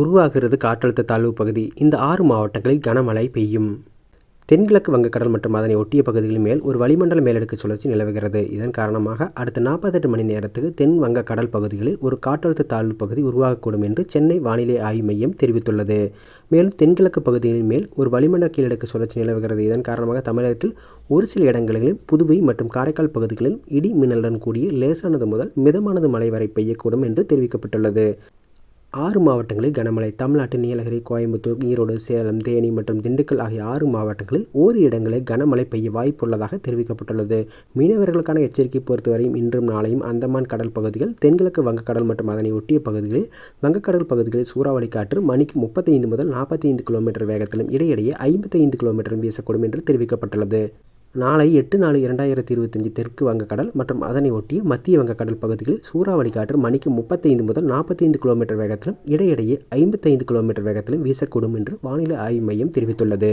உருவாகிறது காற்றழுத்த தாழ்வு பகுதி. இந்த ஆறு மாவட்டங்களில் கனமழை பெய்யும். தென்கிழக்கு வங்கக்கடல் மற்றும் அதனை ஒட்டிய பகுதிகளின் மேல் ஒரு வளிமண்டல மேலடுக்கு சுழற்சி நிலவுகிறது. இதன் காரணமாக அடுத்த நாற்பத்தெட்டு மணி நேரத்துக்கு தென் வங்கக்கடல் பகுதிகளில் ஒரு காற்றழுத்த தாழ்வு பகுதி உருவாகக்கூடும் என்று சென்னை வானிலை ஆய்வு மையம் தெரிவித்துள்ளது. மேலும் தென்கிழக்கு பகுதிகளின் மேல் ஒரு வளிமண்டல கீழடுக்கு சுழற்சி நிலவுகிறது. இதன் காரணமாக தமிழகத்தில் ஒரு சில இடங்களிலும் புதுவை மற்றும் காரைக்கால் பகுதிகளில் இடி மின்னலுடன் கூடிய லேசானது முதல் மிதமானது மழை வரை பெய்யக்கூடும் என்று தெரிவிக்கப்பட்டுள்ளது. ஆறு மாவட்டங்களில் கனமழை. தமிழ்நாட்டின் நீலகிரி கோயம்புத்தூர் ஈரோடு சேலம் தேனி மற்றும் திண்டுக்கல் ஆகிய ஆறு மாவட்டங்களில் ஓரி இடங்களில் கனமழை பெய்ய வாய்ப்புள்ளதாக தெரிவிக்கப்பட்டுள்ளது. மீனவர்களுக்கான எச்சரிக்கை பொறுத்தவரையும் இன்றும் நாளையும் அந்தமான் கடல் பகுதிகள் தென்கிழக்கு வங்கக்கடல் மற்றும் அதனை ஒட்டிய பகுதிகளில் வங்கக்கடல் பகுதிகளில் சூறாவளி காற்று மணிக்கு முப்பத்தைந்து முதல் நாற்பத்தைந்து கிலோமீட்டர் வேகத்திலும் இடையிடையே ஐம்பத்தைந்து கிலோமீட்டரும் வீசக்கூடும் என்று தெரிவிக்கப்பட்டுள்ளது. நாளை எட்டு நாலு இரண்டாயிரத்தி இருபத்தஞ்சி தெற்கு வங்கக்கடல் மற்றும் அதனை ஒட்டிய மத்திய வங்கக்கடல் பகுதிகளில் சூறாவளி காற்று மணிக்கு முப்பத்தைந்து முதல் நாற்பத்தைந்து கிலோமீட்டர் வேகத்திலும் இடையிடையே ஐம்பத்தைந்து கிலோமீட்டர் வேகத்திலும் வீசக்கூடும் என்று வானிலை ஆய்வு மையம் தெரிவித்துள்ளது.